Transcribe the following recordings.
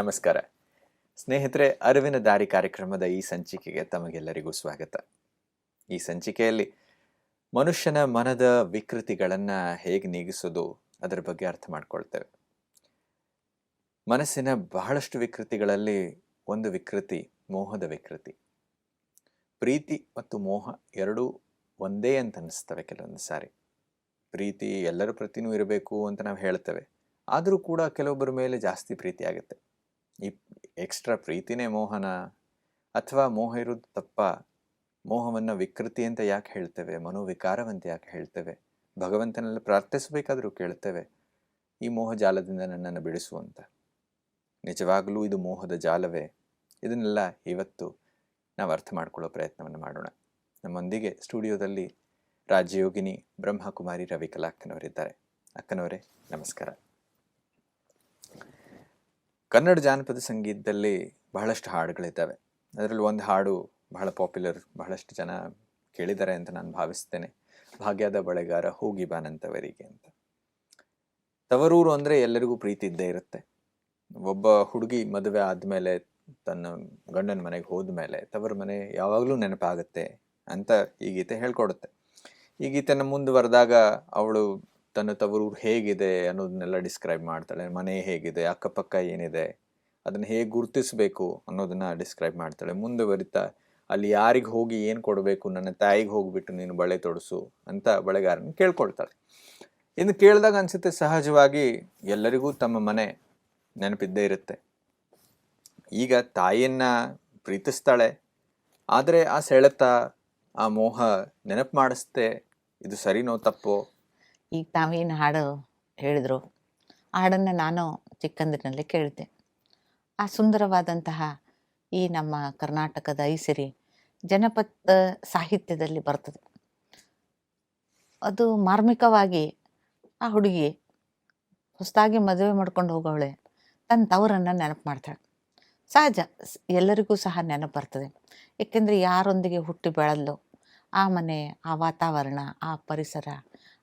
ನಮಸ್ಕಾರ. ಸ್ನೇಹಿತರೆ, ಅರಿವಿನ ದಾರಿ ಕಾರ್ಯಕ್ರಮದ ಈ ಸಂಚಿಕೆಗೆ ತಮಗೆಲ್ಲರಿಗೂ ಸ್ವಾಗತ. ಈ ಸಂಚಿಕೆಯಲ್ಲಿ ಮನುಷ್ಯನ ಮನದ ವಿಕೃತಿಗಳನ್ನು ಹೇಗೆ ನೀಗಿಸೋದು, ಅದರ ಬಗ್ಗೆ ಅರ್ಥ ಮಾಡ್ಕೊಳ್ತೇವೆ. ಮನಸ್ಸಿನ ಬಹಳಷ್ಟು ವಿಕೃತಿಗಳಲ್ಲಿ ಒಂದು ವಿಕೃತಿ, ಮೋಹದ ವಿಕೃತಿ. ಪ್ರೀತಿ ಮತ್ತು ಮೋಹ ಎರಡೂ ಒಂದೇ ಅಂತ ಅನ್ನಿಸ್ತವೆ ಕೆಲವೊಂದು ಸಾರಿ. ಪ್ರೀತಿ ಎಲ್ಲರ ಪ್ರತಿನೂ ಇರಬೇಕು ಅಂತ ನಾವು ಹೇಳ್ತೇವೆ. ಆದರೂ ಕೂಡ ಕೆಲವೊಬ್ಬರ ಮೇಲೆ ಜಾಸ್ತಿ ಪ್ರೀತಿ ಆಗುತ್ತೆ. ಈ ಎಕ್ಸ್ಟ್ರಾ ಪ್ರೀತಿನೇ ಮೋಹನ ಅಥವಾ ಮೋಹ ಇರೋದು ತಪ್ಪ? ಮೋಹವನ್ನು ವಿಕೃತಿ ಅಂತ ಯಾಕೆ ಹೇಳ್ತೇವೆ? ಮನೋವಿಕಾರವಂತ ಯಾಕೆ ಹೇಳ್ತೇವೆ? ಭಗವಂತನಲ್ಲಿ ಪ್ರಾರ್ಥಿಸಬೇಕಾದರೂ ಕೇಳ್ತೇವೆ. ಈ ಮೋಹ ಜಾಲದಿಂದ ನನ್ನನ್ನು ಬಿಡಿಸುವಂತ ನಿಜವಾಗಲೂ ಇದು ಮೋಹದ ಜಾಲವೇ? ಇದನ್ನೆಲ್ಲ ಇವತ್ತು ನಾವು ಅರ್ಥ ಮಾಡ್ಕೊಳ್ಳೋ ಪ್ರಯತ್ನವನ್ನು ಮಾಡೋಣ. ನಮ್ಮೊಂದಿಗೆ ಸ್ಟುಡಿಯೋದಲ್ಲಿ ರಾಜಯೋಗಿನಿ ಬ್ರಹ್ಮಕುಮಾರಿ ರವಿಕಲಾ ಅಕ್ಕನವರಿದ್ದಾರೆ ಅಕ್ಕನವರೇ, ನಮಸ್ಕಾರ. ಕನ್ನಡ ಜಾನಪದ ಸಂಗೀತದಲ್ಲಿ ಬಹಳಷ್ಟು ಹಾಡುಗಳಿದ್ದಾವೆ. ಅದರಲ್ಲಿ ಒಂದು ಹಾಡು ಬಹಳ ಪಾಪ್ಯುಲರ್ ಬಹಳಷ್ಟು ಜನ ಕೇಳಿದ್ದಾರೆ ಅಂತ ನಾನು ಭಾವಿಸ್ತೇನೆ. ಭಾಗ್ಯದ ಬಳೆಗಾರ ಹೋಗಿ ಬಾನಂತವರಿಗೆ ಅಂತ. ತವರೂರು ಅಂದರೆ ಎಲ್ಲರಿಗೂ ಪ್ರೀತಿ ಇದ್ದೇ ಇರುತ್ತೆ. ಒಬ್ಬ ಹುಡುಗಿ ಮದುವೆ ಆದಮೇಲೆ ತನ್ನ ಗಂಡನ ಮನೆಗೆ ಹೋದ್ಮೇಲೆ ತವರ ಮನೆ ಯಾವಾಗಲೂ ನೆನಪಾಗುತ್ತೆ ಅಂತ ಈ ಗೀತೆ ಹೇಳ್ಕೊಡುತ್ತೆ. ಈ ಗೀತೆನ ಮುಂದುವರೆದಾಗ ಅವಳು ತನ್ನ ತವರೂರು ಹೇಗಿದೆ ಅನ್ನೋದನ್ನೆಲ್ಲ ಡಿಸ್ಕ್ರೈಬ್ ಮಾಡ್ತಾಳೆ. ಮನೆ ಹೇಗಿದೆ, ಅಕ್ಕಪಕ್ಕ ಏನಿದೆ, ಅದನ್ನು ಹೇಗೆ ಗುರುತಿಸಬೇಕು ಅನ್ನೋದನ್ನು ಡಿಸ್ಕ್ರೈಬ್ ಮಾಡ್ತಾಳೆ. ಮುಂದೆ ಮುಂದುವರಿತಾ ಅಲ್ಲಿ ಯಾರಿಗೆ ಹೋಗಿ ಏನು ಕೊಡಬೇಕು, ನನ್ನ ತಾಯಿಗೆ ಹೋಗಿಬಿಟ್ಟು ನೀನು ಬಳೆ ತೊಡಸು ಅಂತ ಬಳೆಗಾರನ ಕೇಳ್ಕೊಳ್ತಾಳೆ. ಇನ್ನು ಕೇಳಿದಾಗ ಅನಿಸುತ್ತೆ ಸಹಜವಾಗಿ ಎಲ್ಲರಿಗೂ ತಮ್ಮ ಮನೆ ನೆನಪಿದ್ದೇ ಇರುತ್ತೆ. ಈಗ ತಾಯಿಯನ್ನು ಪ್ರೀತಿಸ್ತಾಳೆ, ಆದರೆ ಆ ಸೆಳೆತ, ಆ ಮೋಹ ನೆನಪು ಮಾಡಿಸ್ತೆ ಇದು ಸರಿನೋ ತಪ್ಪೋ ಈಗ ತಾವೇನು ಹಾಡು ಹೇಳಿದರು ಹಾಡನ್ನು ನಾನು ಚಿಕ್ಕಂದಿನಲ್ಲಿ ಕೇಳಿದೆ ಆ ಸುಂದರವಾದಂತಹ ಈ ನಮ್ಮ ಕರ್ನಾಟಕದ ಐಸಿರಿ ಜನಪದ ಸಾಹಿತ್ಯದಲ್ಲಿ ಬರ್ತದೆ. ಅದು ಮಾರ್ಮಿಕವಾಗಿ ಆ ಹುಡುಗಿ ಹೊಸದಾಗಿ ಮದುವೆ ಮಾಡ್ಕೊಂಡು ಹೋಗೋವಳೆ ತನ್ನ ತವರನ್ನು ನೆನಪು ಮಾಡ್ತಾಳೆ. ಸಹಜ ಎಲ್ಲರಿಗೂ ಸಹ ನೆನಪು ಬರ್ತದೆ. ಏಕೆಂದರೆ ಯಾರೊಂದಿಗೆ ಹುಟ್ಟಿ ಬೆಳೆದ್ಲು ಆ ಮನೆ, ಆ ವಾತಾವರಣ, ಆ ಪರಿಸರ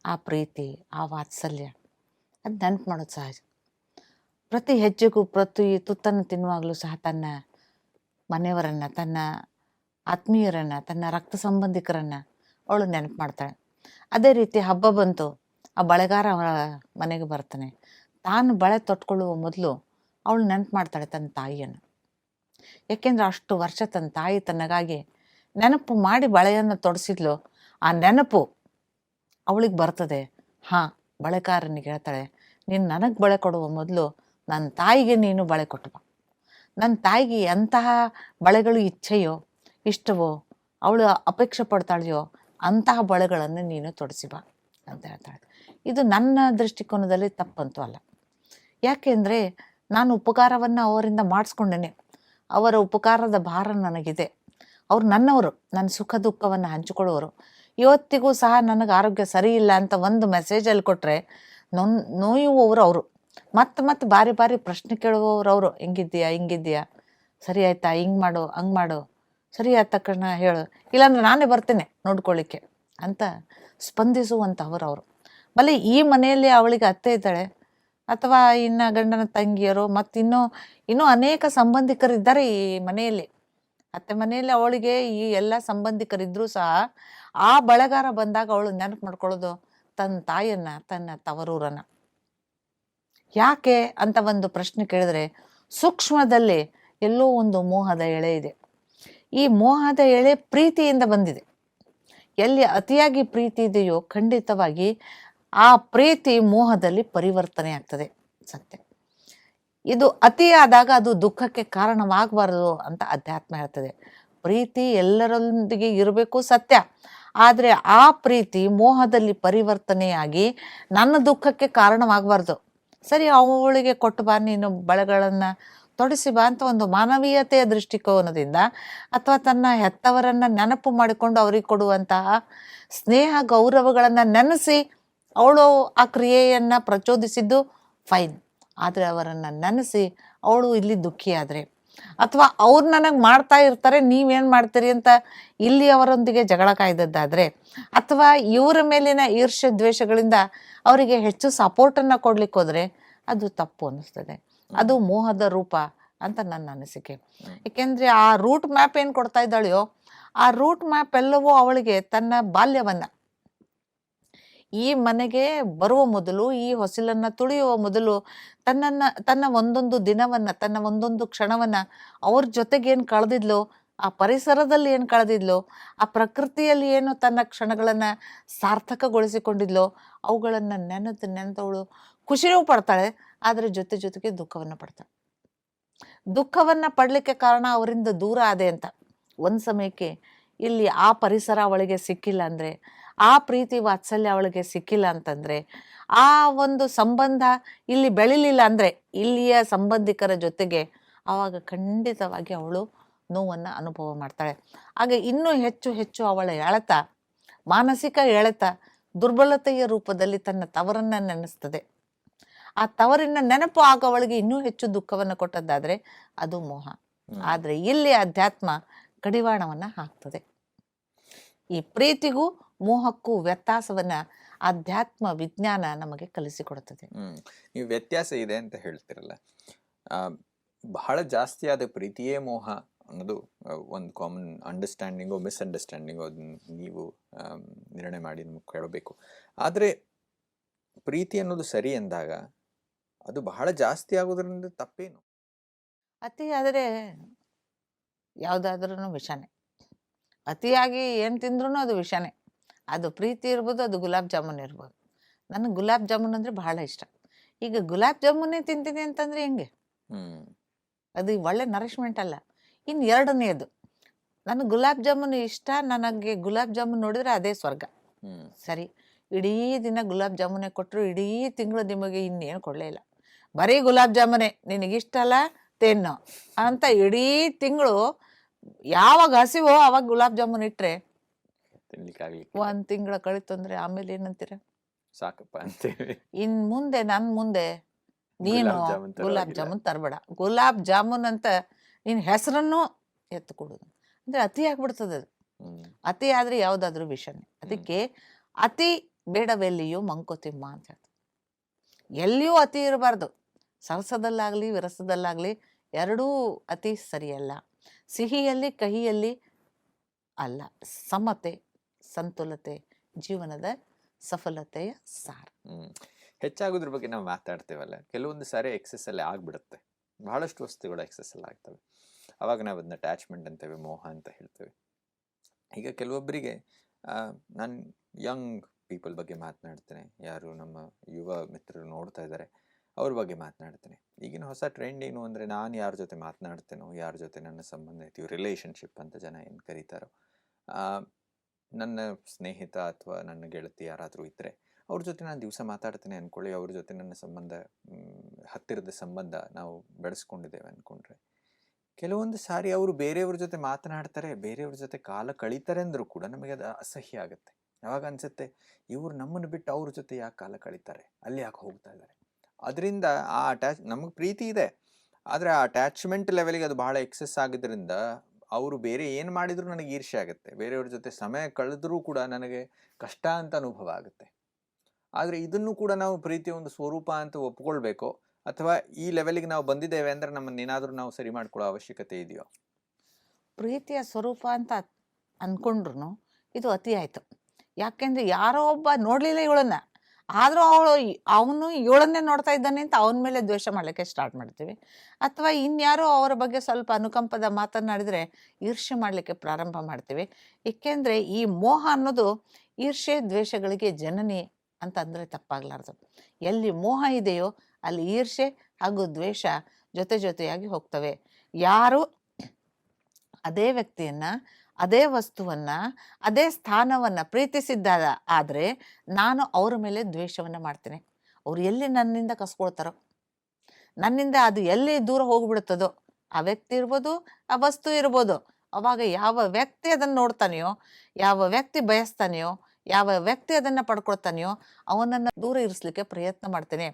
ಆ ಪ್ರೀತಿ, ಆ ವಾತ್ಸಲ್ಯ, ಅದು ನೆನಪು ಮಾಡೋದು ಸಹಜ. ಪ್ರತಿ ಹೆಜ್ಜೆಗೂ, ಪ್ರತಿ ತುತ್ತನ್ನು ತಿನ್ನುವಾಗಲೂ ಸಹ ತನ್ನ ಮನೆಯವರನ್ನು, ತನ್ನ ಆತ್ಮೀಯರನ್ನು, ತನ್ನ ರಕ್ತ ಸಂಬಂಧಿಕರನ್ನು ಅವಳು ನೆನಪು ಮಾಡ್ತಾಳೆ. ಅದೇ ರೀತಿ ಹಬ್ಬ ಬಂತು, ಆ ಬಳೆಗಾರ ಅವಳ ಮನೆಗೆ ಬರ್ತಾನೆ. ತಾನು ಬಳೆ ತೊಟ್ಕೊಳ್ಳುವ ಮೊದಲು ಅವಳು ನೆನಪು ಮಾಡ್ತಾಳೆ ತನ್ನ ತಾಯಿಯನ್ನು. ಯಾಕೆಂದ್ರೆ ಅಷ್ಟು ವರ್ಷ ತನ್ನ ತಾಯಿ ತನ್ನಗಾಗಿ ನೆನಪು ಮಾಡಿ ಬಳೆಯನ್ನು ತೊಡಸಿದ್ಲು. ಆ ನೆನಪು ಅವಳಿಗೆ ಬರ್ತದೆ. ಹಾಂ, ಬಳೆಕಾರನಿಗೆ ಹೇಳ್ತಾಳೆ, ನೀನು ನನಗೆ ಬಳೆ ಕೊಡುವ ಮೊದಲು ನನ್ನ ತಾಯಿಗೆ ನೀನು ಬಳೆ ಕೊಟ್ಟು ಬಾ. ನನ್ನ ತಾಯಿಗೆ ಎಂತಹ ಬಳೆಗಳು ಇಚ್ಛೆಯೋ, ಇಷ್ಟವೋ, ಅವಳು ಅಪೇಕ್ಷೆ ಪಡ್ತಾಳೆಯೋ, ಅಂತಹ ಬಳೆಗಳನ್ನು ನೀನು ತೊಡಸಿ ಬಾ ಅಂತ ಹೇಳ್ತಾಳೆ. ಇದು ನನ್ನ ದೃಷ್ಟಿಕೋನದಲ್ಲಿ ತಪ್ಪಂತೂ ಅಲ್ಲ. ಯಾಕೆಂದರೆ ನಾನು ಉಪಕಾರವನ್ನು ಅವರಿಂದ ಮಾಡಿಸ್ಕೊಂಡೇನೆ. ಅವರ ಉಪಕಾರದ ಭಾರ ನನಗಿದೆ. ಅವ್ರು ನನ್ನವರು, ನನ್ನ ಸುಖ ದುಃಖವನ್ನು ಹಂಚಿಕೊಳ್ಳುವವರು ಇವತ್ತಿಗೂ ಸಹ ನನಗೆ ಆರೋಗ್ಯ ಸರಿ ಇಲ್ಲ ಅಂತ ಒಂದು ಮೆಸೇಜಲ್ಲಿ ಕೊಟ್ಟರೆ ನೊನ್, ನೋಯುವವರು ಅವರು. ಮತ್ತೆ ಮತ್ತೆ ಬಾರಿ ಬಾರಿ ಪ್ರಶ್ನೆ ಕೇಳುವವರು ಅವರು. ಹಿಂಗಿದ್ದೀಯಾ? ಹಿಂಗಿದ್ದೀಯಾ? ಸರಿ ಆಯ್ತಾ? ಹಿಂಗೆ ಮಾಡು, ಹಂಗೆ ಮಾಡು. ಸರಿ ಆದ ತಕ್ಷಣ ಹೇಳು. ಇಲ್ಲಾಂದ್ರೆ ನಾನೇ ಬರ್ತೇನೆ ನೋಡ್ಕೊಳ್ಳಿಕ್ಕೆ ಅಂತ ಸ್ಪಂದಿಸುವಂಥವ್ರು ಅವರು. ಬಲೆ ಈ ಮನೆಯಲ್ಲಿ ಅವಳಿಗೆ ಅತ್ತೆ ಇದ್ದಾಳೆ. ಅಥವಾ ಇನ್ನು ಗಂಡನ ತಂಗಿಯರು ಮತ್ತು ಇನ್ನೂ ಇನ್ನೂ ಅನೇಕ ಸಂಬಂಧಿಕರಿದ್ದಾರೆ ಈ ಮನೆಯಲ್ಲಿ. ಅತ್ತೆ ಮನೆಯಲ್ಲಿ ಅವಳಿಗೆ ಈ ಎಲ್ಲ ಸಂಬಂಧಿಕರಿದ್ರೂ ಸಹ ಆ ಬಳಗಾರ ಬಂದಾಗ ಅವಳು ನೆನಪು ಮಾಡ್ಕೊಳ್ಳೋದು ತನ್ನ ತಾಯಿಯನ್ನ, ತನ್ನ ತವರೂರನ್ನ. ಯಾಕೆ ಅಂತ ಒಂದು ಪ್ರಶ್ನೆ ಕೇಳಿದ್ರೆ ಸೂಕ್ಷ್ಮದಲ್ಲಿ ಎಲ್ಲೋ ಒಂದು ಮೋಹದ ಎಳೆ ಇದೆ. ಈ ಮೋಹದ ಎಳೆ ಪ್ರೀತಿಯಿಂದ ಬಂದಿದೆ. ಎಲ್ಲಿ ಅತಿಯಾಗಿ ಪ್ರೀತಿ ಇದೆಯೋ ಖಂಡಿತವಾಗಿ ಆ ಪ್ರೀತಿ ಮೋಹದಲ್ಲಿ ಪರಿವರ್ತನೆ ಆಗ್ತದೆ. ಸತ್ಯ. ಇದು ಅತಿಯಾದಾಗ ಅದು ದುಃಖಕ್ಕೆ ಕಾರಣವಾಗಬಾರದು ಅಂತ ಅಧ್ಯಾತ್ಮ ಹೇಳ್ತದೆ. ಪ್ರೀತಿ ಎಲ್ಲರೊಂದಿಗೆ ಇರಬೇಕು ಸತ್ಯ. ಆದರೆ ಆ ಪ್ರೀತಿ ಮೋಹದಲ್ಲಿ ಪರಿವರ್ತನೆಯಾಗಿ ನನ್ನ ದುಃಖಕ್ಕೆ ಕಾರಣವಾಗಬಾರ್ದು. ಸರಿ, ಅವಳಿಗೆ ಕೊಟ್ಟು ಬಾ, ನೀನು ಬಳೆಗಳನ್ನು ತೊಡಿಸಿ ಬಾ ಅಂತ ಒಂದು ಮಾನವೀಯತೆಯ ದೃಷ್ಟಿಕೋನದಿಂದ ಅಥವಾ ತನ್ನ ಹೆತ್ತವರನ್ನು ನೆನಪು ಮಾಡಿಕೊಂಡು ಅವರಿಗೆ ಕೊಡುವಂತಹ ಸ್ನೇಹ, ಗೌರವಗಳನ್ನು ನೆನೆಸಿ ಅವಳು ಆ ಕ್ರಿಯೆಯನ್ನು ಪ್ರಚೋದಿಸಿದ್ದು, ಫೈನ್. ಆದರೆ ಅವರನ್ನು ನೆನೆಸಿ ಅವಳು ಇಲ್ಲಿ ದುಃಖಿಯಾದರೆ ಅಥವಾ ಅವ್ರು ನನಗೆ ಮಾಡ್ತಾ ಇರ್ತಾರೆ, ನೀವೇನು ಮಾಡ್ತೀರಿ ಅಂತ ಇಲ್ಲಿ ಅವರೊಂದಿಗೆ ಜಗಳ ಕಾಯ್ದದ್ದಾದರೆ. ಅಥವಾ ಇವರ ಮೇಲಿನ ಈರ್ಷ್ಯ ದ್ವೇಷಗಳಿಂದ ಅವರಿಗೆ ಹೆಚ್ಚು ಸಪೋರ್ಟನ್ನು ಕೊಡ್ಲಿಕ್ಕೆ ಹೋದರೆ ಅದು ತಪ್ಪು ಅನ್ನಿಸ್ತದೆ ಅದು ಮೋಹದ ರೂಪ ಅಂತ ನನ್ನ ಅನಿಸಿಕೆ. ಏಕೆಂದರೆ ಆ ರೂಟ್ ಮ್ಯಾಪ್ ಏನು ಕೊಡ್ತಾ ಇದ್ದಾಳೆಯೋ, ಆ ರೂಟ್ ಮ್ಯಾಪ್ ಎಲ್ಲವೂ ಅವಳಿಗೆ ತನ್ನ ಬಾಲ್ಯವನ್ನು ಈ ಮನೆಗೆ ಬರುವ ಮೊದಲು, ಈ ಹೊಸಿಲನ್ನು ತುಳಿಯುವ ಮೊದಲು ತನ್ನನ್ನ, ತನ್ನ ಒಂದೊಂದು ದಿನವನ್ನ, ತನ್ನ ಒಂದೊಂದು ಕ್ಷಣವನ್ನ ಅವ್ರ ಜೊತೆಗೆ ಏನು ಕಳೆದಿದ್ಲು? ಆ ಪರಿಸರದಲ್ಲಿ ಏನು ಕಳೆದಿದ್ಲು? ಆ ಪ್ರಕೃತಿಯಲ್ಲಿ ಏನು ತನ್ನ ಕ್ಷಣಗಳನ್ನು ಸಾರ್ಥಕಗೊಳಿಸಿಕೊಂಡಿದ್ಲೋ? ಅವುಗಳನ್ನು ನೆನೆದು, ನೆನೆದವಳು ಖುಷಿಯೂ ಪಡ್ತಾಳೆ, ಆದರೆ ಜೊತೆ ಜೊತೆಗೆ ದುಃಖವನ್ನು ಪಡ್ತಾಳೆ. ದುಃಖವನ್ನು ಪಡಲಿಕ್ಕೆ ಕಾರಣ ಅವರಿಂದ ದೂರ ಆದೆ ಅಂತ. ಒಂದು ಸಮಯಕ್ಕೆ ಇಲ್ಲಿ ಆ ಪರಿಸರ ಅವಳಿಗೆ ಸಿಕ್ಕಿಲ್ಲ ಅಂದರೆ ಆ ಪ್ರೀತಿ ವಾತ್ಸಲ್ಯ ಅವಳಿಗೆ ಸಿಕ್ಕಿಲ್ಲ ಅಂತಂದರೆ ಆ ಒಂದು ಸಂಬಂಧ ಇಲ್ಲಿ ಬೆಳಿಲಿಲ್ಲ ಅಂದರೆ ಇಲ್ಲಿಯ ಸಂಬಂಧಿಕರ ಜೊತೆಗೆ ಆವಾಗ ಖಂಡಿತವಾಗಿ ಅವಳು ನೋವನ್ನು ಅನುಭವ ಮಾಡ್ತಾಳೆ. ಆಗ ಇನ್ನೂ ಹೆಚ್ಚು ಹೆಚ್ಚು ಅವಳ ಎಳೆತ ಮಾನಸಿಕ ಎಳೆತ ದುರ್ಬಲತೆಯ ರೂಪದಲ್ಲಿ ತನ್ನ ತವರನ್ನು ನೆನೆಸ್ತದೆ. ಆ ತವರಿನ ನೆನಪು ಆಗ ಅವಳಿಗೆ ಇನ್ನೂ ಹೆಚ್ಚು ದುಃಖವನ್ನು ಕೊಟ್ಟದ್ದಾದರೆ ಅದು ಮೋಹ. ಆದರೆ ಇಲ್ಲಿ ಅಧ್ಯಾತ್ಮ ಕಡಿವಾಣವನ್ನು ಹಾಕ್ತದೆ. ಈ ಪ್ರೀತಿಗೂ ಮೋಹಕ್ಕೂ ವ್ಯತ್ಯಾಸವನ್ನು ಅಧ್ಯಾತ್ಮ ವಿಜ್ಞಾನ ನಮಗೆ ಕಲಿಸಿಕೊಡುತ್ತದೆ ಹ್ಮ್ ನೀವು ವ್ಯತ್ಯಾಸ ಇದೆ ಅಂತ ಹೇಳ್ತಿರಲ್ಲ. ಬಹಳ ಜಾಸ್ತಿ ಆದ ಪ್ರೀತಿಯೇ ಮೋಹ ಅನ್ನೋದು ಒಂದು ಕಾಮನ್ ಅಂಡರ್ಸ್ಟ್ಯಾಂಡಿಂಗು ಮಿಸ್ಅಂಡರ್ಸ್ಟ್ಯಾಂಡಿಂಗು ಅದನ್ನ ನೀವು ನಿರ್ಣಯ ಮಾಡಿ ನಿಮ್ಗೆ ಕೇಳಬೇಕು. ಆದರೆ ಪ್ರೀತಿ ಅನ್ನೋದು ಸರಿ ಎಂದಾಗ ಅದು ಬಹಳ ಜಾಸ್ತಿ ಆಗೋದ್ರಿಂದ ತಪ್ಪೇನು? ಅತಿ ಆದರೆ ಯಾವುದಾದ್ರೂ ವಿಷನೇ. ಅತಿಯಾಗಿ ಏನು ತಿಂದ್ರೂ ಅದು ವಿಷನೇ. ಅದು ಪ್ರೀತಿ ಇರ್ಬೋದು ಅದು ಗುಲಾಬ್ ಜಾಮೂನ್ ಇರ್ಬೋದು. ನನಗೆ ಗುಲಾಬ್ ಜಾಮೂನ್ ಅಂದರೆ ಬಹಳ ಇಷ್ಟ. ಈಗ ಗುಲಾಬ್ ಜಾಮೂನೇ ತಿಂತೀನಿ ಅಂತಂದರೆ ಹೆಂಗೆ? ಅದು ಒಳ್ಳೆ ನರಿಶ್ಮೆಂಟ್ ಅಲ್ಲ. ಇನ್ನು ಎರಡನೇದು ನನಗೆ ಗುಲಾಬ್ ಜಾಮೂನ್ ಇಷ್ಟ ನನಗೆ ಗುಲಾಬ್ ಜಾಮೂನ್ ನೋಡಿದ್ರೆ ಅದೇ ಸ್ವರ್ಗ. ಸರಿ ಇಡೀ ದಿನ ಗುಲಾಬ್ ಜಾಮೂನೇ ಕೊಟ್ಟರು ಇಡೀ ತಿಂಗಳು ನಿಮಗೆ ಇನ್ನೇನು ಕೊಡಲೇ ಇಲ್ಲ. ಬರೀ ಗುಲಾಬ್ ಜಾಮೂನೇ ನಿನಗಿಷ್ಟ ಅಲ್ಲ ತಿನ್ನು. ಅಂತ ಇಡೀ ತಿಂಗಳು ಯಾವಾಗ ಹಸಿವೋ ಅವಾಗ ಗುಲಾಬ್ ಜಾಮೂನ್ ಇಟ್ಟರೆ ತಿನ್ಲಿಕ್ಕಾಗ್ಲಿಕ್ಕೆ ಒಂದ್ ತಿಂಗಳ ಕಳಿತು ಅಂದ್ರೆ ಆಮೇಲೆ ಏನಂತೀರ? ಸಾಕಪ್ಪ ಅಂತೇಳಿ. ಇನ್ ಮುಂದೆ ನನ್ ಮುಂದೆ ನೀನು ಗುಲಾಬ್ ಜಾಮೂನ್ ತರಬೇಡ. ಗುಲಾಬ್ ಜಾಮೂನ್ ಅಂತ ನಿನ್ನ ಹೆಸರನ್ನು ಎತ್ತಕೊಡುದು ಅಂದ್ರೆ ಅಂದರೆ ಅತಿ ಆಗ್ಬಿಡ್ತದ ಅದು. ಅತಿ ಆದ್ರೆ ಯಾವ್ದಾದ್ರೂ ವಿಷಯನೇ ಅದಕ್ಕೆ ಅತಿ ಬೇಡವೆಲ್ಲಿಯೂ ಮಂಕೋತಿಮ್ಮ ಅಂತ ಹೇಳ್ತಾರೆ. ಎಲ್ಲಿಯೂ ಅತಿ ಇರಬಾರ್ದು. ಸರಸದಲ್ಲಾಗ್ಲಿ ವಿರಸದಲ್ಲಾಗ್ಲಿ ಎರಡೂ ಅತಿ ಸರಿಯಲ್ಲ. ಸಿಹಿಯಲ್ಲಿ ಕಹಿಯಲ್ಲಿ ಅಲ್ಲ. ಸಮತೆ ಸಂತುಲತೆ, ಜೀವನದ ಸಫಲತೆಯ ಸಾರ್. ಹೆಚ್ಚಾಗೋದ್ರ ಬಗ್ಗೆ ನಾವು ಮಾತಾಡ್ತೇವಲ್ಲ. ಕೆಲವೊಂದು ಸಾರಿ ಎಕ್ಸೆಸ್ ಅಲ್ಲಿ ಆಗ್ಬಿಡುತ್ತೆ. ಬಹಳಷ್ಟು ವಸ್ತುಗಳು ಎಕ್ಸೆಸ್ ಅಲ್ಲಿ ಆಗ್ತವೆ. ಅವಾಗ ನಾವು ಅದನ್ನ ಅಟ್ಯಾಚ್ಮೆಂಟ್ ಅಂತೇವೆ, ಮೋಹ ಅಂತ ಹೇಳ್ತೇವೆ. ಈಗ ಕೆಲವೊಬ್ಬರಿಗೆ ನಾನು ಯಂಗ್ ಪೀಪಲ್ ಬಗ್ಗೆ ಮಾತನಾಡ್ತೇನೆ. ಯಾರು ನಮ್ಮ ಯುವ ಮಿತ್ರರು ನೋಡ್ತಾ ಇದ್ದಾರೆ ಅವ್ರ ಬಗ್ಗೆ ಮಾತನಾಡ್ತೇನೆ. ಈಗಿನ ಹೊಸ ಟ್ರೆಂಡ್ ಏನು ಅಂದರೆ ನಾನು ಯಾರ ಜೊತೆ ಮಾತನಾಡ್ತೇನೋ, ಯಾರ ಜೊತೆ ನನ್ನ ಸಂಬಂಧ ಐತಿಯೋ ರಿಲೇಷನ್ಶಿಪ್ ಅಂತ ಜನ ಏನು ಕರೀತಾರೋ ನನ್ನ ಸ್ನೇಹಿತ ಅಥವಾ ನನ್ನ ಗೆಳತಿ ಯಾರಾದರೂ ಇದ್ದರೆ ಅವ್ರ ಜೊತೆ ನಾನು ದಿವಸ ಮಾತಾಡ್ತೇನೆ ಅಂದ್ಕೊಳ್ಳಿ ಅವ್ರ ಜೊತೆ ನನ್ನ ಸಂಬಂಧ ಹತ್ತಿರದ ಸಂಬಂಧ ನಾವು ಬೆಳೆಸ್ಕೊಂಡಿದ್ದೇವೆ ಅಂದ್ಕೊಂಡ್ರೆ ಕೆಲವೊಂದು ಸಾರಿ ಅವರು ಬೇರೆಯವ್ರ ಜೊತೆ ಮಾತನಾಡ್ತಾರೆ, ಬೇರೆಯವ್ರ ಜೊತೆ ಕಾಲ ಕಳೀತಾರೆ ಅಂದರೂ ಕೂಡ ನಮಗೆ ಅದು ಅಸಹ್ಯ ಆಗುತ್ತೆ. ಯಾವಾಗ ಅನ್ಸುತ್ತೆ? ಇವರು ನಮ್ಮನ್ನು ಬಿಟ್ಟು ಅವ್ರ ಜೊತೆ ಯಾಕೆ ಕಾಲ ಕಳೀತಾರೆ? ಅಲ್ಲಿ ಯಾಕೆ ಹೋಗ್ತಾ ಇದ್ದಾರೆ ಅದರಿಂದ ಆ ಅಟ್ಯಾಚ್, ನಮಗೆ ಪ್ರೀತಿ ಇದೆ. ಆದರೆ ಆ ಅಟ್ಯಾಚ್ಮೆಂಟ್ ಲೆವೆಲಿಗೆ ಅದು ಬಹಳ ಎಕ್ಸೆಸ್ ಆಗಿದ್ದರಿಂದ ಅವರು ಬೇರೆ ಏನು ಮಾಡಿದರೂ ನನಗೆ ಈರ್ಷೆ ಆಗುತ್ತೆ. ಬೇರೆಯವ್ರ ಜೊತೆ ಸಮಯ ಕಳೆದರೂ ಕೂಡ ನನಗೆ ಕಷ್ಟ ಅಂತ ಅನುಭವ ಆಗುತ್ತೆ. ಆದರೆ ಇದನ್ನು ಕೂಡ ನಾವು ಪ್ರೀತಿಯ ಒಂದು ಸ್ವರೂಪ ಅಂತ ಒಪ್ಕೊಳ್ಬೇಕು? ಅಥವಾ ಈ ಲೆವೆಲಿಗೆ ನಾವು ಬಂದಿದ್ದೇವೆ ಅಂದ್ರೆ ನಮ್ಮನ್ನೇನಾದರೂ ನಾವು ಸರಿ ಮಾಡ್ಕೊಳ್ಳೋ ಅವಶ್ಯಕತೆ ಇದೆಯೋ? ಪ್ರೀತಿಯ ಸ್ವರೂಪ ಅಂತ ಅಂದ್ಕೊಂಡ್ರು ಇದು ಅತಿ ಆಯಿತು. ಯಾಕೆಂದರೆ ಯಾರೋ ಒಬ್ಬ ನೋಡಲಿಲ್ಲ ಇವಳನ್ನ. ಆದರೂ ಅವಳು ಅವನು ಏಳನ್ನೇ ನೋಡ್ತಾ ಇದ್ದಾನೆ ಅಂತ ಅವನ ಮೇಲೆ ದ್ವೇಷ ಮಾಡಲಿಕ್ಕೆ ಸ್ಟಾರ್ಟ್ ಮಾಡ್ತೀವಿ. ಅಥವಾ ಇನ್ಯಾರೋ ಅವರ ಬಗ್ಗೆ ಸ್ವಲ್ಪ ಅನುಕಂಪದ ಮಾತನ್ನಾಡಿದರೆ ಈರ್ಷೆ ಮಾಡಲಿಕ್ಕೆ ಪ್ರಾರಂಭ ಮಾಡ್ತೀವಿ. ಏಕೆಂದರೆ ಈ ಮೋಹ ಅನ್ನೋದು ಈರ್ಷೆ ದ್ವೇಷಗಳಿಗೆ ಜನನಿ ಅಂತ ಅಂದರೆ ತಪ್ಪಾಗಲಾರ್ದು. ಎಲ್ಲಿ ಮೋಹ ಇದೆಯೋ ಅಲ್ಲಿ ಈರ್ಷೆ ಹಾಗೂ ದ್ವೇಷ ಜೊತೆ ಜೊತೆಯಾಗಿ ಹೋಗ್ತವೆ. ಯಾರು ಅದೇ ವ್ಯಕ್ತಿಯನ್ನು ಅದೇ ವಸ್ತುವನ್ನು, ಅದೇ ಸ್ಥಾನವನ್ನು ಪ್ರೀತಿಸಿದ್ದ ಆದರೆ ನಾನು ಅವರ ಮೇಲೆ ದ್ವೇಷವನ್ನು ಮಾಡ್ತೀನಿ. ಅವ್ರು ಎಲ್ಲಿ ನನ್ನಿಂದ ಕಸ್ಕೊಳ್ತಾರೋ? ನನ್ನಿಂದ ಅದು ಎಲ್ಲಿ ದೂರ ಹೋಗ್ಬಿಡುತ್ತದೋ ಆ ವ್ಯಕ್ತಿ ಇರ್ಬೋದು, ಆ ವಸ್ತು ಇರ್ಬೋದು. ಅವಾಗ ಯಾವ ವ್ಯಕ್ತಿ ಅದನ್ನು ನೋಡ್ತಾನೆಯೋ, ಯಾವ ವ್ಯಕ್ತಿ ಬಯಸ್ತಾನೆಯೋ, ಯಾವ ವ್ಯಕ್ತಿ ಅದನ್ನು ಪಡ್ಕೊಳ್ತಾನೆಯೋ ಅವನನ್ನು ದೂರ ಇರಿಸ್ಲಿಕ್ಕೆ ಪ್ರಯತ್ನ ಮಾಡ್ತೇನೆ.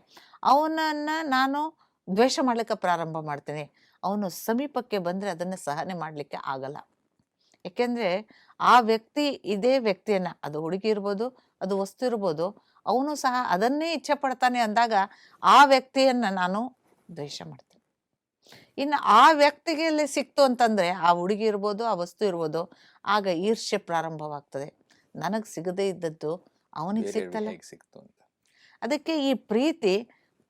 ಅವನನ್ನು ನಾನು ದ್ವೇಷ ಮಾಡಲಿಕ್ಕೆ ಪ್ರಾರಂಭ ಮಾಡ್ತೇನೆ. ಅವನು ಸಮೀಪಕ್ಕೆ ಬಂದರೆ ಅದನ್ನು ಸಹನೆ ಮಾಡಲಿಕ್ಕೆ ಆಗಲ್ಲ. ಏಕೆಂದರೆ ಆ ವ್ಯಕ್ತಿ ಇದೇ ವ್ಯಕ್ತಿಯನ್ನ ಅದು ಹುಡುಗಿ ಇರ್ಬೋದು ಅದು ವಸ್ತು ಇರ್ಬೋದು ಅವನು ಸಹ ಅದನ್ನೇ ಇಚ್ಛೆ ಪಡ್ತಾನೆ ಅಂದಾಗ ಆ ವ್ಯಕ್ತಿಯನ್ನ ನಾನು ದ್ವೇಷ ಮಾಡ್ತೀನಿ. ಇನ್ನು ಆ ವ್ಯಕ್ತಿಗೆ ಅಲ್ಲಿ ಸಿಕ್ತು ಅಂತಂದರೆ ಆ ಹುಡುಗಿ ಇರ್ಬೋದು ಆ ವಸ್ತು ಇರ್ಬೋದು ಆಗ ಈರ್ಷ್ಯೆ ಪ್ರಾರಂಭವಾಗ್ತದೆ. ನನಗೆ ಸಿಗದೇ ಇದ್ದದ್ದು ಅವನಿಗೆ ಸಿಗ್ತಲ್ಲ ಸಿಕ್ತು ಅಂತ. ಅದಕ್ಕೆ ಈ ಪ್ರೀತಿ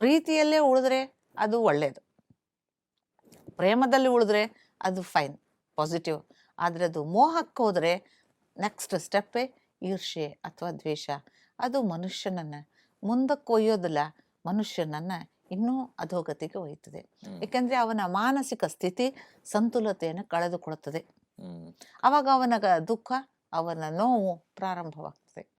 ಪ್ರೀತಿಯಲ್ಲೇ ಉಳಿದ್ರೆ ಅದು ಒಳ್ಳೇದು. ಪ್ರೇಮದಲ್ಲಿ ಉಳಿದ್ರೆ ಅದು ಫೈನ್ ಪಾಸಿಟಿವ್. ಆದರೆ ಅದು ಮೋಹಕ್ಕೆ ಹೋದರೆ ನೆಕ್ಸ್ಟ್ ಸ್ಟೆಪ್ಪೇ ಈರ್ಷೆ ಅಥವಾ ದ್ವೇಷ. ಅದು ಮನುಷ್ಯನನ್ನು ಮುಂದಕ್ಕೆ ಒಯ್ಯೋದಿಲ್ಲ ಮನುಷ್ಯನನ್ನು ಇನ್ನೂ ಅಧೋಗತಿಗೆ ಒಯ್ತದೆ. ಏಕೆಂದರೆ ಅವನ ಮಾನಸಿಕ ಸ್ಥಿತಿ ಸಂತುಲತೆಯನ್ನು ಕಳೆದುಕೊಳ್ಳುತ್ತದೆ ಅವಾಗ ಆವಾಗ ಅವನ ದುಃಖ ಅವನ ನೋವು ಪ್ರಾರಂಭವಾಗ್ತದೆ.